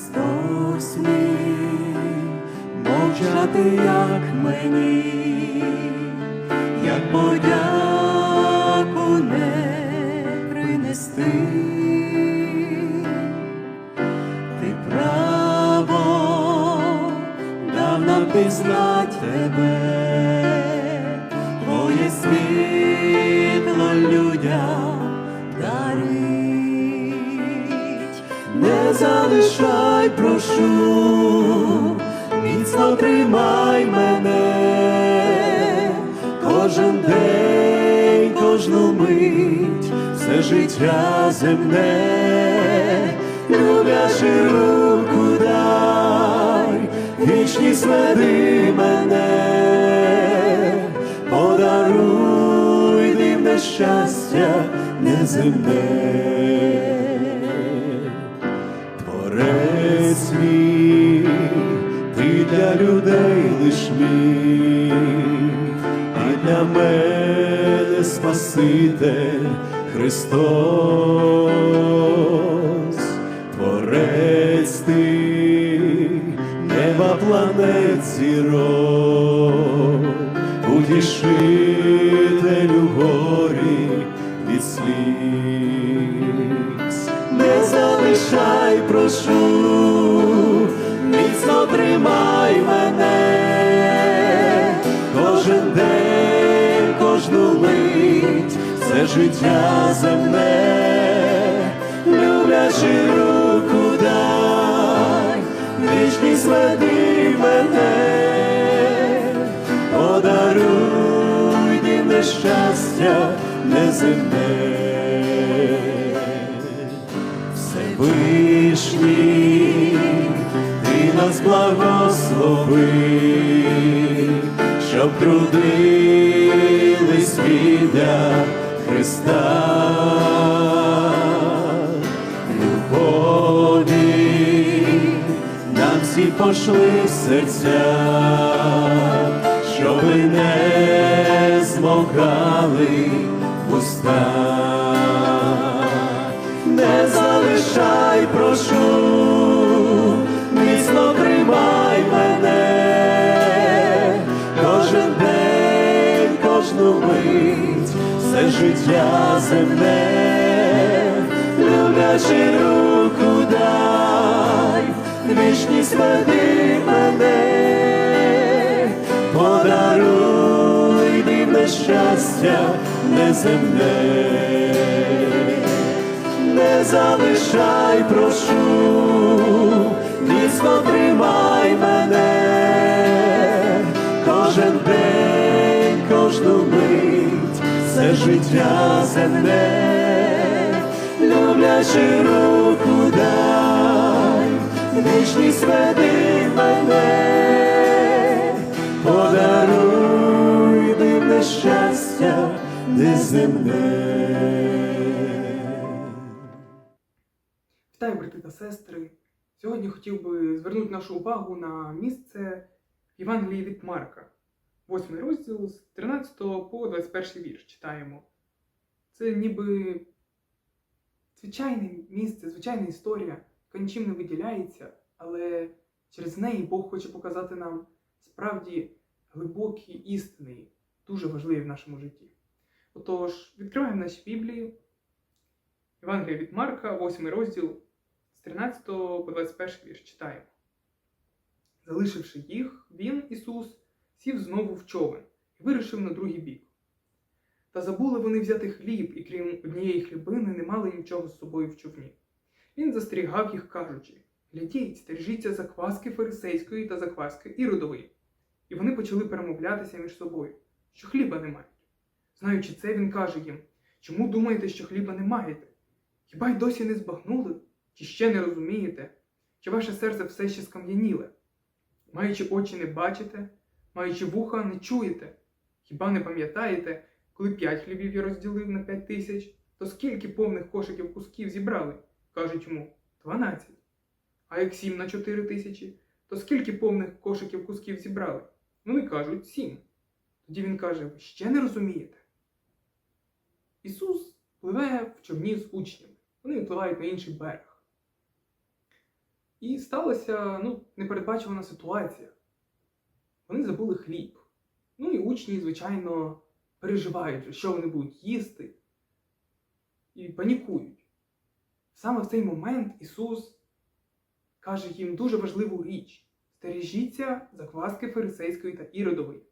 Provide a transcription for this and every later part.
Христос мій, мовчати як мені, як подяку не залишай, прошу, міцно тримай мене, кожен день, кожну мить, все життя земне, люблячи руку дай, вічність веди мене, подаруй дивне щастя неземне. Для мене Спаситель Христос, Творець ти, неба планет зірок, утішителю горі від сліз. Не залишай, прошу, життя земне, люблячи руку дай, вічність веди мене, подаруй дивне щастя неземне. Всевишній, ти нас благослови, щоб трудились для Христа. Любові нам всі пошли в серця, щоби не змогали уста життя земне, люблячи руку дай, вічність веди мене, подаруй дивне щастя неземне не залишай, прошу, міцно тримай мене, кожен день, життя земне, люблячи руку дай, вічність веди мене, подаруй дивне щастя неземне. Вітаю, брати та сестри! Сьогодні хотів би звернути нашу увагу на місце Євангелії від Марка, 8 розділ з 13 по 21 вірш читаємо. Це ніби звичайне місце, звичайна історія, яка нічим не виділяється, але через неї Бог хоче показати нам справді глибокі істини, дуже важливі в нашому житті. Отож, відкриваємо наші Біблії. Євангелія від Марка, 8 розділ з 13 по 21 вірш читаємо. Залишивши їх, він, Ісус, сів знову в човен і вирушив на другий бік. Та забули вони взяти хліб, і крім однієї хлібини не мали нічого з собою в човні. Він застерігав їх, кажучи: Глядіть, стережіться закваски фарисейської та закваски іродової. І вони почали перемовлятися між собою, що хліба не мають. Знаючи це, він каже їм: Чому думаєте, що хліба не маєте? Хіба й досі не збагнули? Чи ще не розумієте? Чи ваше серце все ще скам'яніле? Маючи очі не бачите, маючи вуха не чуєте? Хіба не пам'ятаєте, коли п'ять хлібів я розділив на п'ять тисяч, то скільки повних кошиків кусків зібрали? Кажуть йому дванадцять. А як сім на чотири тисячі, то скільки повних кошиків кусків зібрали? Вони кажуть сім. Тоді він каже: Ви ще не розумієте? Ісус пливе в човні з учнями. Вони відпливають на інший берег. І сталася ну, непередбачувана ситуація. Вони забули хліб. Ну і учні, звичайно, переживають, що вони будуть їсти, і панікують. Саме в цей момент Ісус каже їм дуже важливу річ: стережіться закваски фарисейської та іродової.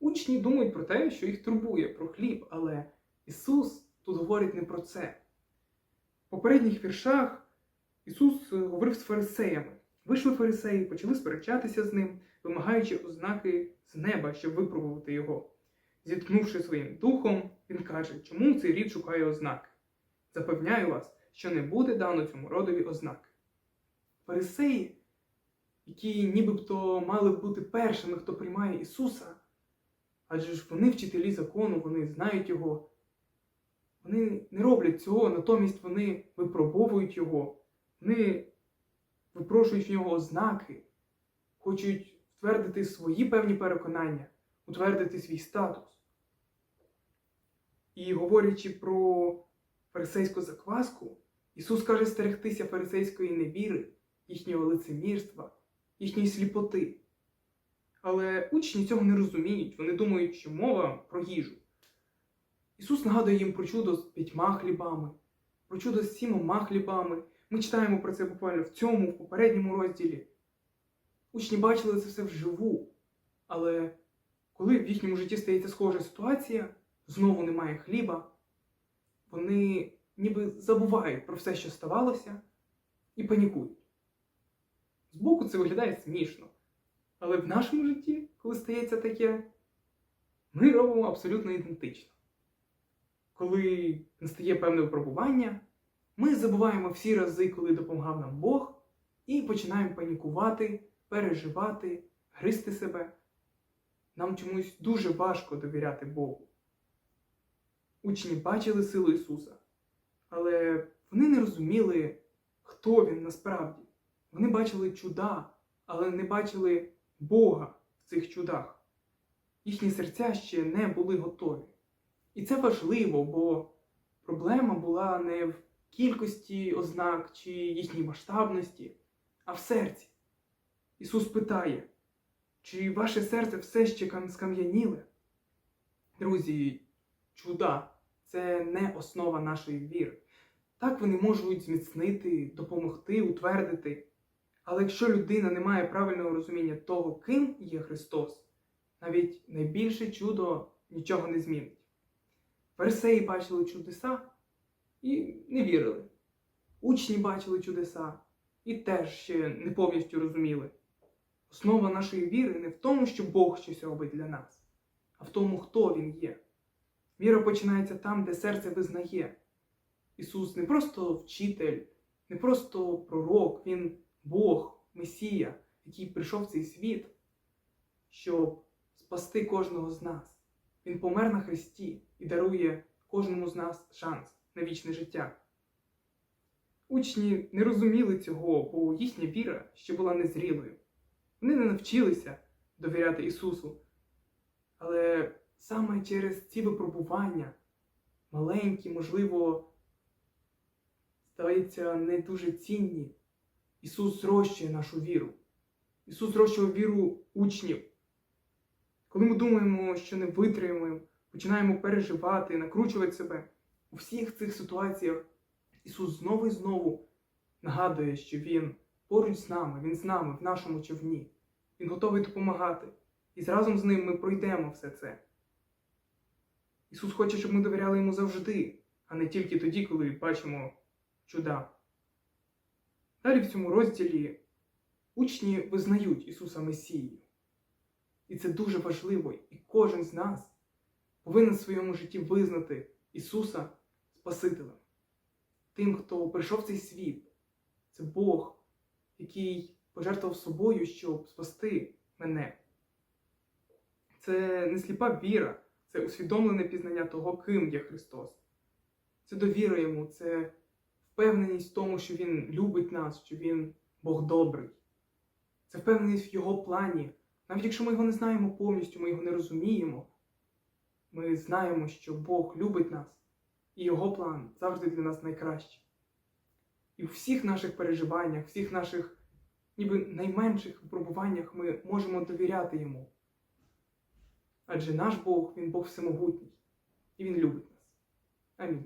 Учні думають про те, що їх турбує про хліб, але Ісус тут говорить не про це. В попередніх віршах Ісус е, говорив з фарисеями. Вийшли фарисеї, почали сперечатися з ним, вимагаючи ознаки з неба, щоб випробувати його. Зіткнувши своїм духом, він каже, чому цей рід шукає ознаки. Запевняю вас, що не буде дано цьому родові ознаки. Фарисеї, які нібито мали б бути першими, хто приймає Ісуса, адже ж вони вчителі закону, вони знають Його, вони не роблять цього, натомість вони випробовують Його, вони випрошують в нього ознаки, хочуть втвердити свої певні переконання, утвердити свій статус. І говорячи про фарисейську закваску, Ісус каже стерегтися фарисейської невіри, їхнього лицемірства, їхньої сліпоти. Але учні цього не розуміють, вони думають, що мова про їжу. Ісус нагадує їм про чудо з п'ятьма хлібами, про чудо з сімома хлібами. Ми читаємо про це буквально в цьому, в попередньому розділі. Учні бачили це все вживу, але коли в їхньому житті стається схожа ситуація, знову немає хліба, вони ніби забувають про все, що ставалося, і панікують. Збоку це виглядає смішно. Але в нашому житті, коли стається таке, ми робимо абсолютно ідентично. Коли настає певне випробування, ми забуваємо всі рази, коли допомагав нам Бог, і починаємо панікувати, переживати, гризти себе. Нам чомусь дуже важко довіряти Богу. Учні бачили силу Ісуса, але вони не розуміли, хто Він насправді. Вони бачили чуда, але не бачили Бога в цих чудах. Їхні серця ще не були готові. І це важливо, бо проблема була не в кількості ознак чи їхній масштабності, а в серці. Ісус питає, чи ваше серце все ще скам'яніле? Друзі, чуда це не основа нашої віри. Так вони можуть зміцнити, допомогти, утвердити. Але якщо людина не має правильного розуміння того, ким є Христос, навіть найбільше чудо нічого не змінить. Фарисеї бачили чудеса і не вірили. Учні бачили чудеса і теж ще не повністю розуміли. Основа нашої віри не в тому, що Бог щось робить для нас, а в тому, хто Він є. Віра починається там, де серце визнає. Ісус не просто вчитель, не просто пророк, Він Бог, Месія, який прийшов в цей світ, щоб спасти кожного з нас. Він помер на Христі і дарує кожному з нас шанс на вічне життя. Учні не розуміли цього, бо їхня віра ще була незрілою. Вони не навчилися довіряти Ісусу. Але саме через ці випробування, маленькі, можливо, стаються не дуже цінні, Ісус зрощує нашу віру. Ісус зрощує віру учнів. Коли ми думаємо, що не витримаємо, починаємо переживати, накручувати себе, у всіх цих ситуаціях Ісус знову і знову нагадує, що Він поруч з нами, Він з нами в нашому човні. Він готовий допомагати. І разом з ним ми пройдемо все це. Ісус хоче, щоб ми довіряли йому завжди, а не тільки тоді, коли бачимо чуда. Далі в цьому розділі учні визнають Ісуса Месією. І це дуже важливо, і кожен з нас повинен в своєму житті визнати Ісуса Спасителем. Тим, хто прийшов в цей світ. Це Бог, який пожертвував собою, щоб спасти мене. Це не сліпа віра, це усвідомлене пізнання того, ким є Христос. Це довіра йому, це впевненість в тому, що Він любить нас, що Він Бог добрий. Це впевненість в Його плані. Навіть якщо ми його не знаємо повністю, ми його не розуміємо, ми знаємо, що Бог любить нас, і Його план завжди для нас найкращий. І у всіх наших переживаннях, всіх наших ніби найменших випробуваннях ми можемо довіряти йому. Адже наш Бог, він Бог всемогутній, і Він любить нас. Амінь.